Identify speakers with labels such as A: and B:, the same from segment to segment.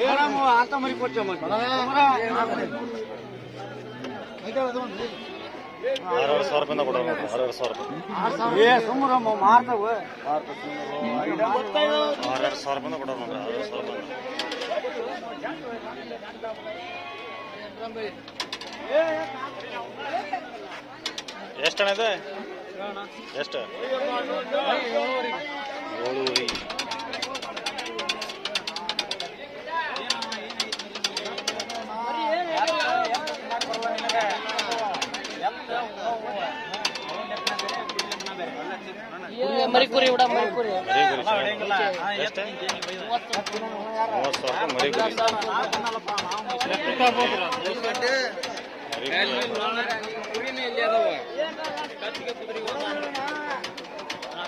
A: ಅಂತ ಮರಿ ಕೊಡ್ತೇವೆ
B: ಸಾವಿರ ರೂಪಾಯಿಂದ ಕೊಡೋಣ ಸಾವಿರ ರೂಪಾಯಿ.
A: ಏ ಸುಮ್ಮರಮ್ಮ ಮಾರ್ತಾವ
B: ಸಾವಿರ. ರೂಪಾಯಿಂದ ಕೊಡೋಣ ಸಾವಿರ ರೂಪಾಯಿ ಎಷ್ಟಣ್ಣ ಇದೆ? ಎಷ್ಟು ಏಳುವರೆ
C: ಮರಿ ಕುರಿ ಬಿಡ ಮರಿ ಕುರಿ
B: ಮರಿ ಗುರಿ ಚೆನ್ನಾಗಿದೆ. ಎಷ್ಟು ಮೂವತ್ತು ಸಾವಿರ ಮರಿ ಗುರಿ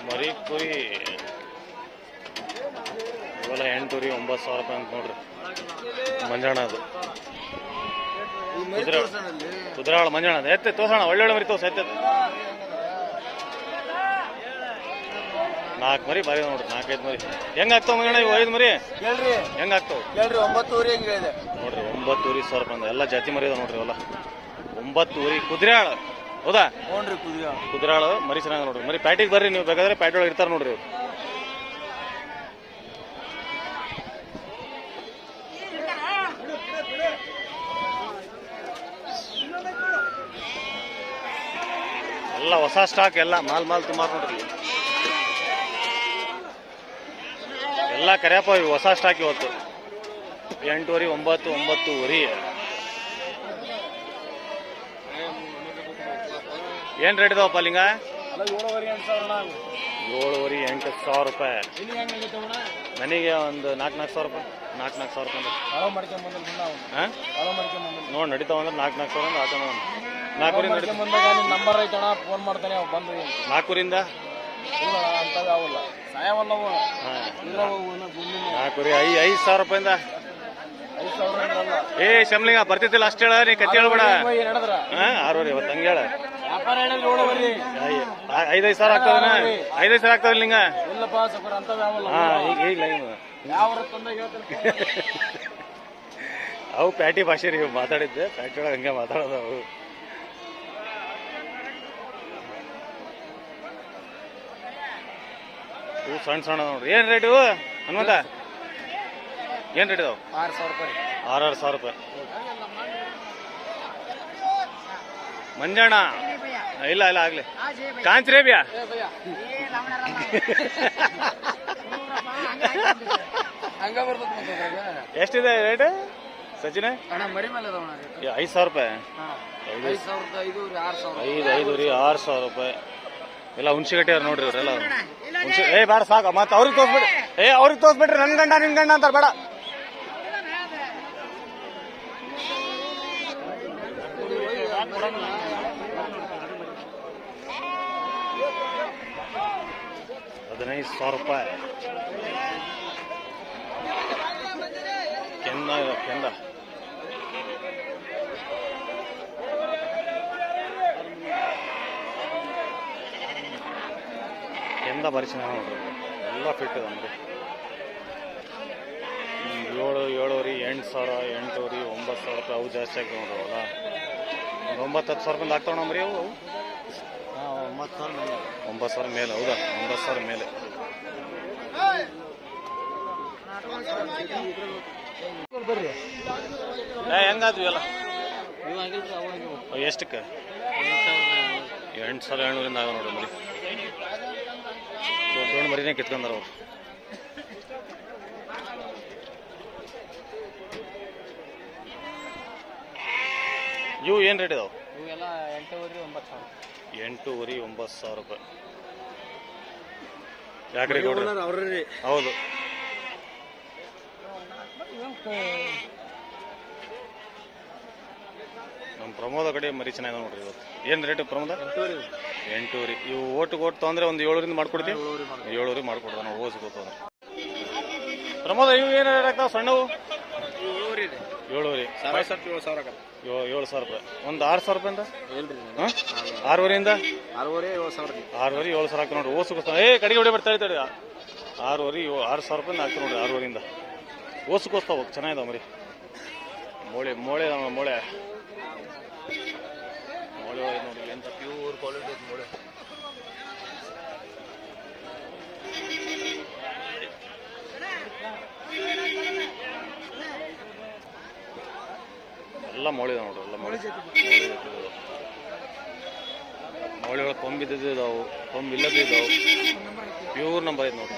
B: ಮರಿ ಕುರಿ ಇವೆಲ್ಲ ಎಂಟೂರಿ ಒಂಬತ್ತು ಸಾವಿರ ರೂಪಾಯಿ ಅಂತ ನೋಡ್ರಿ ಮಂಜಾಣ ಅದು ಕುದುರೆ ಕುದುರಾಳ ಮಂಜಾಣ ಎತ್ತೆ ತೋಸೋಣ ಒಳ್ಳೊಳ್ಳೆ ಮರಿ ತೋರ್ಸ ಎತ್ತೆ ನಾಲ್ಕು ಮರಿ ಬರೀ ನೋಡ್ರಿ ನಾಲ್ಕೈದು ಮರಿ. ಹೆಂಗ್ ಆಗ್ತಾವ ಮಗಣ ಇವು ಐದು ಮರಿ?
A: ಹೇಳ್ರಿ.
B: ಹೆಂಗ್ ಆಗ್ತಾವ?
A: ಒಂಬತ್ತೂರಿ ಹಿಂಗೆ
B: ನೋಡ್ರಿ ಒಂಬತ್ತೂರಿ ಸಾವಿರ ಬಂದ ಎಲ್ಲ ಜಾತಿ ಮರಿ ಅದ ನೋಡ್ರಿ ಅವೆಲ್ಲ ಒಂಬತ್ತೂರಿ ಕುದುರೆಯಾಳ. ಹೌದಾ?
A: ನೋಡ್ರಿ ಕುದ್ರಾಳ
B: ಕುದ್ರಾಳ ಮರಿ ಚೆನ್ನಾಗಿ ನೋಡ್ರಿ. ಮರಿ ಪ್ಯಾಟಿಗೆ ಬರ್ರಿ ನೀವು ಬೇಕಾದ್ರೆ ಪ್ಯಾಟಿ ಒಳಗೆ ಇರ್ತಾರ ನೋಡ್ರಿ ಇವ್ರು. ಎಲ್ಲ ಹೊಸ ಸ್ಟಾಕ್ ಎಲ್ಲ ಮಾಲ್ ಮಾಲ್ ತುಂಬ ನೋಡ್ರಿ. ಎಲ್ಲ ಕರಿಯಪ್ಪ ಇವು ಹೊಸ ಸ್ಟಾಕ್ ಇವತ್ತು. ಎಂಟೂವರೆ ಒಂಬತ್ತು ಒಂಬತ್ತುವರೆ. ಏನು ರೇಟ್ ಇದಾವಪ್ಪ ಲಿಂಗ?
A: ಏಳುವರೆ ಎಂಟು ಸಾವಿರ
B: ರೂಪಾಯಿ. ನನಗೆ ಒಂದು ನಾಲ್ಕು ನಾಲ್ಕು ಸಾವಿರ ರೂಪಾಯಿ ನಾಲ್ಕು ನಾಲ್ಕು ಸಾವಿರ ರೂಪಾಯಿ ನೋಡಿ ನಡೀತಾವ ಅಂದ್ರೆ ನಾಲ್ಕು ನಾಲ್ಕು ಸಾವಿರ ಅಂದ್ರೆ ಆತ ನಾಲ್ಕೂರಿಂದ
A: ನಂಬರ್ ಐತಣ ಫೋನ್ ಮಾಡ್ತಾನೆ ಬಂದು
B: ನಾಲ್ಕೂರಿಂದ?
A: ಅವಲ್ಲ
B: ನಾಲ್ಕೂರಿ ಐ ಐದು ಸಾವಿರ ರೂಪಾಯಿಂದ. ಏ ಶಮ್ಲಿಂಗ ಬರ್ತಿದ್ದಿಲ್ಲ ಅಷ್ಟು ಹೇಳ ನೀ ಕತ್ತಿ ಹೇಳ್ಬೇಡ. ಆರೂವರೆ ಇವತ್ತು ಹಂಗೆ ಹೇಳ. ಐದೈದು ಸಾವಿರ ಆಗ್ತದ ಐದೈದು ಸಾವಿರ ಆಗ್ತದ ಲಿಂಗ ಹಾಂ ಈಗ ಅವು ಪ್ಯಾಟಿ ಭಾಷೆ ರೀ ಮಾತಾಡಿದ್ದೆ. ಪ್ಯಾಟಿ ಒಳಗೆ ಹಂಗೆ ಮಾತಾಡೋದು ಅವು. ಇವು ಸಣ್ಣ ಸಣ್ಣ ನೋಡ್ರಿ. ಏನು ರೇಟ್ ಇವು? ಹನುಮಂತ? ಏನು ರೇಟ್ ಇದಾವೆ?
A: ಆರ್ ಸಾವಿರ ರೂಪಾಯಿ.
B: ಸಾವಿರ ರೂಪಾಯಿ. ಮಂಜಣ್ಣ? ಇಲ್ಲ ಇಲ್ಲ ಆಗ್ಲಿ.
A: ಕಾಂಚರೇಬಿಯ
B: ಎಷ್ಟಿದೆ ರೇಟ್? ಸಚಿನ? ಐದ್ ಸಾವಿರ ರೂಪಾಯಿ.
A: ಐದು ಐದು
B: ರೀ ಆರು ಸಾವಿರ ರೂಪಾಯಿ. ಎಲ್ಲ ಹುಣ್ಸಿ ಗಟ್ಟಿಯವ್ರು ನೋಡ್ರಿ ಅವ್ರೆಲ್ಲ ಹುಣಸಿ ಏ ಬೇಡ ಸಾಕು. ಮತ್ತೆ ಅವ್ರಿಗೆ ತೋರ್ಸ್ಬಿಡ್ರಿ. ಏ ಅವ್ರಿಗೆ ತೋರಿಸ್ಬಿಟ್ರಿ ನನ್ ಗಂಡ ನಿನ್ ಗಂಡ ಅಂತಾರೆ. ಬೇಡ. ಹದಿನೈದು ಸಾವಿರ ರೂಪಾಯಿ. ಕೆಂದ ಕೆಂದ. ಕೆಂದ ಬರೀ ಚೆನ್ನಾಗಿ ನೋಡ್ರಿ ಎಲ್ಲ ಫಿಟ್ ಇದೆ ನೋಡಿ ಏಳು ಏಳುವರೆ ಎಂಟು ಸಾವಿರ ಎಂಟೂವರೆ ಒಂಬತ್ತು ಸಾವಿರ ರೂಪಾಯಿ ಅವು ಜಾಸ್ತಿ ಆಗ್ತವೆ ನೋಡ್ರಿ ಅವಲ್ಲ ಒಂದು ಒಂಬತ್ತು ಹತ್ತು ಸಾವಿರ ರೂಪಾಯಿ ಆಗ್ತಾವ ನಮ್ರಿ ಅವು? ಅವು?
A: ಒಂಬತ್ತು ಸಾವಿರ ಮೇಲೆ.
B: ಒಂಬತ್ತು ಸಾವಿರ ಮೇಲೆ ಹೌದಾ? ಒಂಬತ್ತು ಸಾವಿರ ಮೇಲೆ. ಹೆಂಗಾದ್ವಿ
A: ಅಲ್ಲ
B: ಎಷ್ಟಕ್ಕೆ? ಎಂಟು ಸಾವಿರ ಏಳ್ನೂರಿಂದ ಆಗ ನೋಡ್ರಿ ಮರಿ ದೊಡ್ಡ ದೊಡ್ಡ ಮರಿನೇ ಕಿತ್ಕೊಂಡಾರ ಅವ್ರು. ಇವು ಏನು ರೇಟ್ ಇದಾವೆ?
A: ಇವೆಲ್ಲ ಎಂಟೂವರೆ ಒಂಬತ್ತು ಸಾವಿರ.
B: ಎಂಟೂವರೆ ಒಂಬತ್ತು ಸಾವಿರ ರೂಪಾಯಿ. ಯಾಕ್ರಿ ಗೌಡ್ರ?
A: ಅವ್ರಿ
B: ಹೌದು. ನಮ್ಮ ಪ್ರಮೋದ ಕಡೆ ಮರಿ ಚೆನ್ನಾಗಿದೆ ನೋಡ್ರಿ ಇವತ್ತು. ಏನು ರೇಟ್ ಪ್ರಮೋದ? ಎಂಟೂರಿ. ಇವು ಓಟು ಓಟ್ ತೊಂದ್ರೆ ಒಂದು ಏಳರಿಂದ ಮಾಡ್ಕೊಡ್ತೀವಿ? ಏಳೂರಿ ಮಾಡ್ಕೊಡ್ತಾನೆ ನಾವು ಓಸ್ ಪ್ರಮೋದ, ಇವು ಏನು ರೇಟ್ ಆಗ್ತಾವ ಸಣ್ಣವು? ಏಳೂರಿ.
A: ಏಳು ಸಾವಿರ
B: ರೂಪಾಯಿ. ಒಂದು ಆರು ಸಾವಿರ ರೂಪಾಯಿಂದ? ಆರೂವರೆಯಿಂದ?
A: ಆರೂವರೆ, ಏಳು ಸಾವಿರ
B: ಹಾಕಿ ನೋಡ್ರಿ. ಓಸು ಏ, ಕಡೆಗೆ ಹೊಡಿ ಬರ್ತಾ ಇರ್ತಾರೆ ಆರೂವರೆ ಆರು ಸಾವಿರ ರೂಪಾಯಿ ಹಾಕಿ ನೋಡ್ರಿ, ಆರೂವರೆಯಿಂದ. ಓಸ್ಕೋಸ್ತಾವ ಚೆನ್ನಾಗಿದಾವೆ ಮರಿ. ಮೋಳೆ ಮೋಳೆ ಮೋಳೆ. ಮೋಳೆ ನೋಡಿ ಎಂತ ಪ್ಯೂರ್ ಕ್ವಾಲಿಟಿ ಮೋಳೆ ಎಲ್ಲ ಮೊಳೆ ನೋಡ್ರಿ, ಎಲ್ಲ ಮೋಳೆ ಒಳಗೆ ಕೊಂಬಿದ್ದು ಇದಾವು ಕೊಂಬ್ ಇಲ್ಲದಿದ್ದಾವು ಪ್ಯೂರ್ ನಂಬರ್ ಐತೆ ನೋಡ್ರಿ.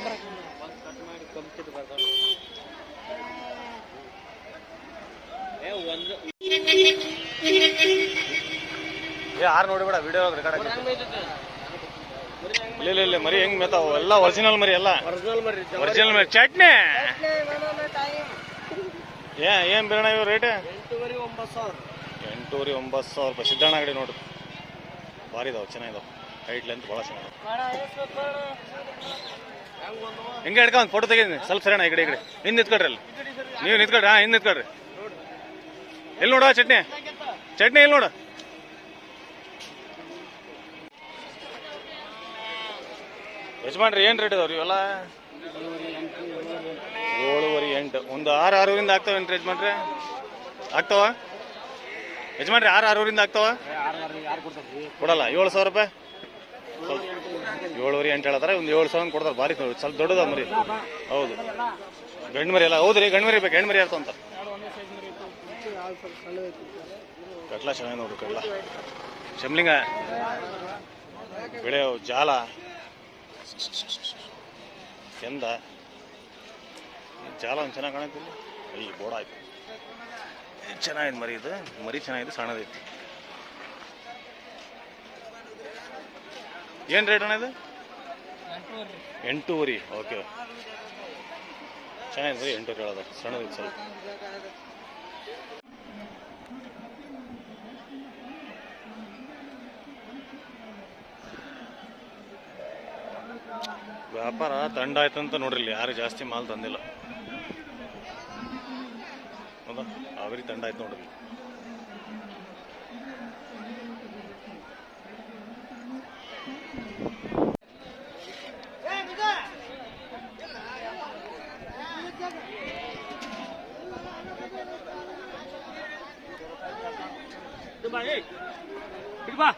A: ಒಂದು
B: ಏ ನೋಡಿ ನೋಡಿಬೇಡ ವಿಡಿಯೋ ರೆಕಾರ್ಡ್ ಇಲ್ಲ ಇಲ್ಲ ಇಲ್ಲ ಮರಿ ಹೆಂಗ್ ಮೇತಾವು ಎಲ್ಲ ಒರಿಜಿನಲ್ ಮರಿ ಎಲ್ಲ.
A: ಒರಿಜಿನಲ್ ಮರಿ
B: ಚಟ್ನಿ! ಏ ಏನ್ ಬಿರಣ ಇವ್ ರೇಟ್
A: ಎಂಟೂವರೆ ಒಂಬತ್ತು ಸಾವಿರ.
B: ರೂಪಾಯಿ. ಸಿದ್ದಣ್ಣ ಅಂಗಡಿ ನೋಡ್ರಿ ಭಾರಿ ಇದಾವೆ ಚೆನ್ನಾಗಿದಾವೆ. ಹೈಟ್ ಲೆಂತ್ ಭಾಳ ಚೆನ್ನಾಗಿದೆ ಹೆಂಗೆ ಹಿಡ್ಕೊಂಡ್ ಫೋಟೋ ತೆಗೆದಿನಿ ಸ್ವಲ್ಪ ಸರಿಯಣ್ಣ ಈ ಕಡೆ ಈ ಕಡೆ. ಹಿಂದೆ ನಿಂತ್ಕೊಳ್ರಿ ಅಲ್ಲಿ. ನೀವು ನಿತ್ಕೊಡ್ರಿ ಹಾಂ ಹಿಂದೆ ಎಲ್ಲಿ ನೋಡ ಚಟ್ನಿ? ಚಟ್ನಿ ಎಲ್ಲಿ ನೋಡು? ಯಜಮಾನ್ರಿ, ಏನು ರೇಟ್ ಇದಾವ್ರಿ ಇವೆಲ್ಲ? ಏಳುವರೆ ಎಂಟು. ಒಂದು ಆರು ಆರೂರಿಂದ ಆಗ್ತಾವೇನ್ರಿ ಯಜಮಾನ್ರಿ? ಆಗ್ತಾವ? ಯಜಮಾನ್ರಿ, ಆರು ಆರೂರಿಂದ ಆಗ್ತಾವ? ಕೊಡಲ್ಲ, ಏಳು ಸಾವಿರ ರೂಪಾಯಿ. ಏಳುವರೆ ಎಂಟು ಹೇಳ್ತಾರೆ ಒಂದು ಏಳು ಸಾವಿರ ಕೊಡ್ತಾರೆ. ಭಾರಿ ಸ್ವಲ್ಪ ದೊಡ್ಡದ ಮರಿ. ಹೌದು. ಗಂಡು ಮರಿ ಎಲ್ಲ, ಹೌದ್ರಿ ಗಂಡು ಮರಿ ಬೇಕು ಹೆಣ್ಮರಿ ಅಂತ. ಕಟ್ಲ ಚೆನ್ನಾಗಿ ನೋಡ್ರಿ ಕಟ್ಲ. ಶಮ್ಲಿಂಗ ಬೆಳೆ ಜಾಲ. ಚಂದ ಜಾಲ ಒಂದು ಚೆನ್ನಾಗಿ ಕಾಣತ್ತಿಲ್ಲ ಈ ಬೋಡ ಆಯ್ತು. ಚೆನ್ನಾಗಿದೆ ಮರಿ ಇದು. ಮರಿ ಚೆನ್ನಾಗಿದೆ, ಸಣ್ಣದೈತಿ. ಏನು ರೇಟ್ ಅಣ್ಣ ಇದು? ಎಂಟೂವರೆ. ಓಕೆ. ಚೆನ್ನಾಗಿದೆ ಮರಿ, ಎಂಟೂವರೆ ಹೇಳೋದು. ಸಣ್ಣದೈತಿ ಸ್ವಲ್ಪ. ವ್ಯಾಪಾರ ತಂಡ ಅಂತ ಇಲ್ಲಿ ಯಾರು ಜಾಸ್ತಿ ಮಾಲ್ ತಂದಿಲ್ಲ. ಹೌದಾ? ಅವರಿ ದಂಡ ಆಯ್ತು ನೋಡ್ರಿ.
A: ಬಾ.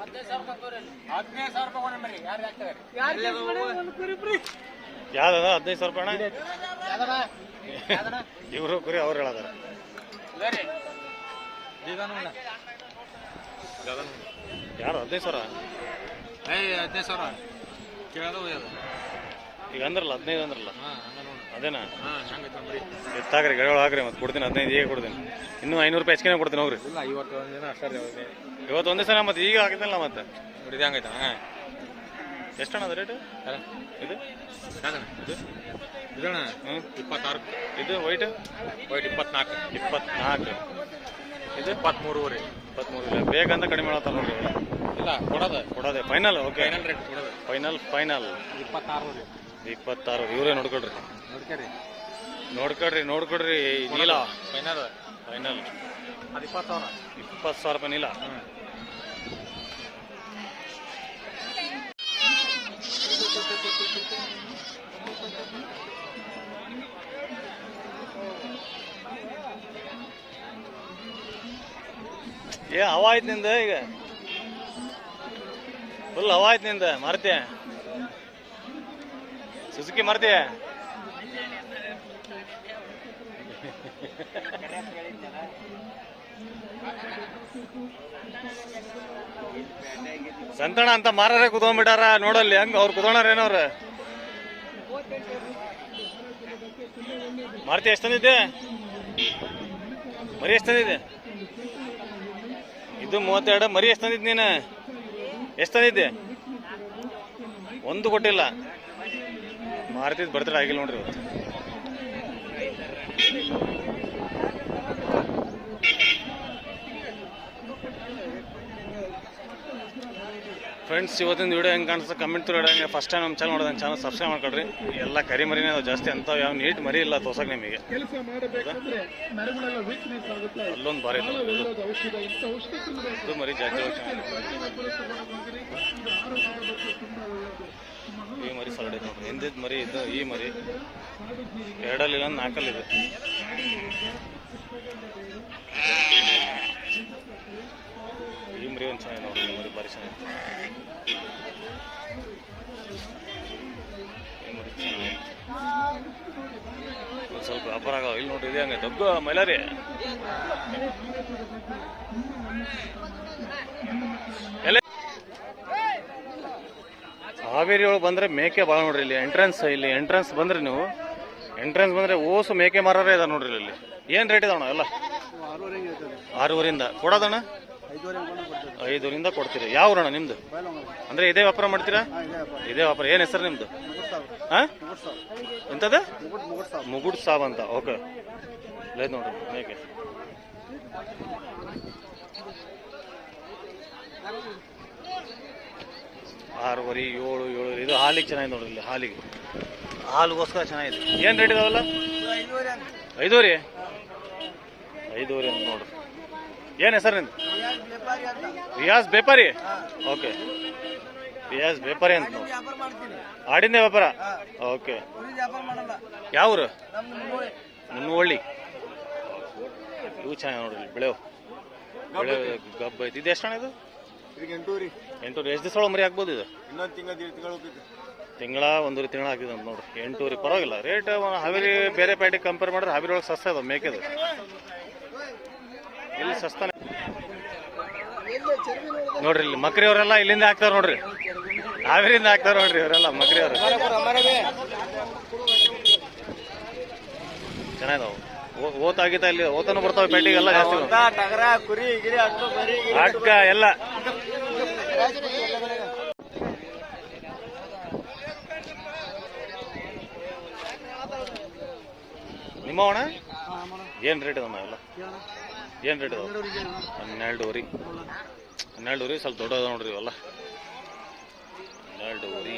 A: ಹದಿನೈದು ರೂಪಾಯಿ ಯಾರು
B: ಹದಿನೈದು ಸಾವಿರ ರೂಪಾಯಿ ಅಣ್ಣ? ಇವರು ಕುರಿ ಅವ್ರು ಹೇಳದಾರ. ಯಾರು ಹದಿನೈದು ಸಾವಿರ?
A: ಹದಿನೈದು
B: ಈಗ ಅಂದ್ರಲ್ಲ, ಹದಿನೈದು ಅಂದ್ರಲ್ಲ.
A: ಹಂಗ
B: ಅದೇನಾ? ಎತ್ತಾಗ್ರಿ ಗೆಳೆಗಳು ಹಾಕ್ರಿ ಮತ್ತೆ ಕೊಡ್ತೀನಿ, ಹದಿನೈದು ಈಗ ಕೊಡ್ತೀನಿ. ಇನ್ನೂ ಐನೂರು ರೂಪಾಯಿ ಹೆಚ್ಚಿಗೆ ಕೊಡ್ತೀನಿ, ಹೋಗ್ರಿ.
A: ಇಲ್ಲ ಇವತ್ತು ಅಷ್ಟೇ
B: ಇವತ್ತು ಒಂದೇ ಸಲ ಮತ್ತೆ ಈಗ ಹಾಕಿದ್ನಲ್ಲ ಮತ್ತೆ?
A: ನೋಡಿ ಹಂಗೈತ ಹಾಂ.
B: ಎಷ್ಟು ಅದು ರೇಟ್ ಇದು?
A: ಇದು? ಇದಣ್ಣ
B: ಹ್ಞೂ
A: ಇಪ್ಪತ್ತಾರು.
B: ಇದು ವೈಟ್
A: ವೈಟ್ ಇಪ್ಪತ್ನಾಲ್ಕು.
B: ಇಪ್ಪತ್ನಾಲ್ಕು. ಇದು
A: ಇಪ್ಪತ್ತ್ಮೂರುವರೆ
B: ಇಪ್ಪತ್ತ್ಮೂರು ಇಲ್ಲ ಬೇಕಂತ ಕಡಿಮೆ ಮಾಡತ್ತ ನೋಡಿ
A: ಇಲ್ಲ ಕೊಡೋದು.
B: ಕೊಡೋದೇ ಫೈನಲ್ ಓಕೆ
A: ಫೈನಲ್ ರೇಟ್ ಕೊಡೋದು.
B: ಫೈನಲ್ ಫೈನಲ್
A: ಇಪ್ಪತ್ತಾರು
B: ಇಪ್ಪತ್ತಾರು ಇವರೇ ನೋಡ್ಕೊಡ್ರಿ
A: ನೋಡ್ಕೊಡ್ರಿ
B: ನೋಡ್ಕೊಡ್ರಿ ನೋಡ್ಕೊಡ್ರಿ ನೀಲ.
A: ಫೈನಲ್
B: ಫೈನಲ್
A: ಅದು ಇಪ್ಪತ್ತು ಸಾವಿರ.
B: ಇಪ್ಪತ್ತು ಸಾವಿರ ರೂಪಾಯಿ ನೀಲ. ಏ ಹವಾ ಆಯ್ತು ನಿಂದ ಈಗ? ಫುಲ್ ಹವಾ ಆಯ್ತು ನಿಂದ, ಮರ್ತೆ? ಸುಜುಕಿ ಮಾರ್ತಿ? ಸಂತಣ ಅಂತ ಮಾರರೆ ಕುತ್ಕೊಂಡ್ಬಿಟ್ಟಾರ, ನೋಡಲ್ಲಿ ಹಂಗ ಅವ್ರು ಕುತ್ಕೊಂಡಾರೇನವ್ರ ಮಾರುತಿ ಎಷ್ಟು ತಂದಿದ್ದೆ? ಮರಿ ಎಷ್ಟು ತಂದಿದ್ದೆ? ಇದು ಮೂವತ್ತೆರಡು. ಮರಿ ಎಷ್ಟು ತಂದಿದ್ದೆ ನೀನು? ಎಷ್ಟು ತಂದಿದ್ದೆ? ಒಂದು ಕೊಟ್ಟಿಲ್ಲ. ಮಾರ್ತಿದ್ದು ಬರ್ತಾರೆ ಆಗಿಲ್ಲ ನೋಡ್ರಿ ಫ್ರೆಂಡ್ಸ್ ಇವತ್ತಿನ ವೀಡಿಯೋ ಹೆಂಗೆ ಕಾಣಿಸ್ತದೆ ಕಮೆಂಟ್ ಇಡಂಗೆ ಫಸ್ಟ್ ಟೈಮ್ ನಮ್ಮ ಚಾನಲ್ ನೋಡಿದ ಚಾನಲ್ ಸಬ್ಸ್ಕ್ರೈಬ್ ಮಾಡ್ಕೊಳ್ರಿ. ಎಲ್ಲ ಕರಿ ಮರಿನೇ ಅದು ಜಾಸ್ತಿ ಅಂತ ಯಾವ ನೀಟ್ ಮರಿ ಇಲ್ಲ ತೋಸಕ್ಕೆ ನಿಮಗೆ. ಅಲ್ಲೊಂದು ಬಾರಿ ಇದು ಮರಿ ಜಾಸ್ತಿ ಈ ಮರಿ ಸಾಲ್ಡ್ ಐತೆ ನೋಡ್ರಿ. ಹಿಂದಿದ್ದು ಮರಿ ಇದು ಈ ಮರಿ. ಎರಡಲ್ಲಿಲ್ಲ ನಾಲ್ಕಲ್ಲಿದೆ ಈ ಮರಿ ಒಂದು ಮರಿ ಭಾರಿ ಸ್ವಲ್ಪ ವ್ಯಾಪಾರ ಆಗ ಇಲ್ಲಿ ನೋಡ್ರಿ ಇದೆ ಹಂಗೆ. ದೊಡ್ಡ ಮೈಲಾರಿ. ಎಲ್ಲ? ಹಾವೇರಿ ಒಳಗೆ ಬಂದ್ರೆ ಮೇಕೆ ಭಾಳ ನೋಡ್ರಿ ಇಲ್ಲಿ. ಎಂಟ್ರೆನ್ಸ್ ಇಲ್ಲಿ ಎಂಟ್ರೆನ್ಸ್ ಬಂದ್ರೆ ನೀವು. ಎಂಟ್ರೆನ್ಸ್ ಬಂದ್ರೆ ಓಸು ಮೇಕೆ ಮಾರೇ ಇದಾವೆ ನೋಡ್ರಿ ಇಲ್ಲಿ. ಏನ್ ರೇಟ್ ಇದಾವಣ ಎಲ್ಲ? ಆರೂರಿಂದ ಕೊಡೋದಣ್ಣ? ಐದೂರಿಂದ ಕೊಡ್ತೀರಿ. ಯಾವ ಋಣ ನಿಮ್ದು? ಅಂದ್ರೆ ಇದೇ ವ್ಯಾಪಾರ ಮಾಡ್ತೀರಾ? ಇದೇ ವ್ಯಾಪಾರ. ಏನ್ ಹೆಸರು ನಿಮ್ದು? ಎಂತದ? ಮುಗುಡ್ ಸಾಬ್ ಅಂತ. ಓಕೆ. లేదు ನೋಡ್ರಿ ಮೇಕೆ ಆರೂವರೆ, ಏಳು ಏಳು ಇದು ಹಾಲಿಗೆ ಚೆನ್ನಾಗಿದೆ ನೋಡ್ರಿ ಇಲ್ಲಿ, ಹಾಲಿಗೆ. ಹಾಲಿಗೋಸ್ಕರ ಚೆನ್ನಾಗಿದೆ. ಏನು ರೇಟ್ ಇದಾವಲ್ಲ? ಐದೂರಿ ಐದೂರಿ ಅಂತ ನೋಡ್ರಿ ಏನು ಹೆಸರು ನಿಂದು ರಿಯಾಜ್ ಬೇಪಾರಿ? ಓಕೆ. ರಿಯಾಜ್ ಬೇಪಾರಿ ಅಂತ ಆಡಿನ ವ್ಯಾಪಾರ? ಓಕೆ. ಯಾವ್ರು ಮುನ್ನೋಳ್ಳಿ ಇವು ಚೆನ್ನಾಗಿ ನೋಡ್ರಿ ಬೆಳೆವು ಬೆಳೆವು. ಬೆಳೆ ಗಬ್ಬ ಐತಿ. ಇದು ಎಷ್ಟು ಹಣ ಇದು
A: ಎಂಟೂರಿ
B: ಎಂಟೂರು ಎಷ್ಟು ದಿವಸ ಒಳಗೆ ಮರಿ ಹಾಕ್ಬೋದು ಇದು?
A: ಇನ್ನೊಂದು ತಿಂಗಳ ಒಂದೂರಿ ತಿಂಗಳು
B: ಒಂದೂವರೆ ತಿಂಗಳ ಹಾಕಿದ ಅಂತ ನೋಡ್ರಿ ಎಂಟೂರಿ ಪರವಾಗಿಲ್ಲ. ರೇಟ್ ಹಾವೇರಿ ಬೇರೆ ಪ್ಯಾಟಿಗೆ ಕಂಪೇರ್ ಮಾಡಿದ್ರೆ ಹಾವೇರಿ ಒಳಗೆ ಸಸ್ತ ಅದ ಮೇಕೆದು. ಇಲ್ಲಿ ಸಸ್ತಾನೆ? ನೋಡ್ರಿ ಇಲ್ಲಿ ಮಕ್ರಿ ಅವರೆಲ್ಲ ಇಲ್ಲಿಂದ ಹಾಕ್ತಾರ ನೋಡ್ರಿ. ಹಾವೇರಿಂದ ಹಾಕ್ತಾರ ನೋಡ್ರಿ ಇವರೆಲ್ಲ ಮಕ್ರಿ ಅವರು ಚೆನ್ನಾಗಿದಾವು ಓತ್ ಆಗಿತ್ತ ಇಲ್ಲಿ ಓತನು ಬರ್ತಾವ ಪೇಟೆಗೆಲ್ಲ ಜಾಸ್ತಿ ಅಟ್ಕ ಎಲ್ಲ. ನಿಮ್ಮ ಅಣ್ಣ ಏನ್ ರೇಟ್ ಇದಮ್ಮ ಎಲ್ಲ ಏನ್ ರೇಟ್ ಇದಾವ ಹನ್ನೆರಡುವರೆ. ಹನ್ನೆರಡುವರೆ ಸ್ವಲ್ಪ ದೊಡ್ಡದ ನೋಡ್ರಿ ಇವೆಲ್ಲ. ಹನ್ನೆರಡುವರೆ.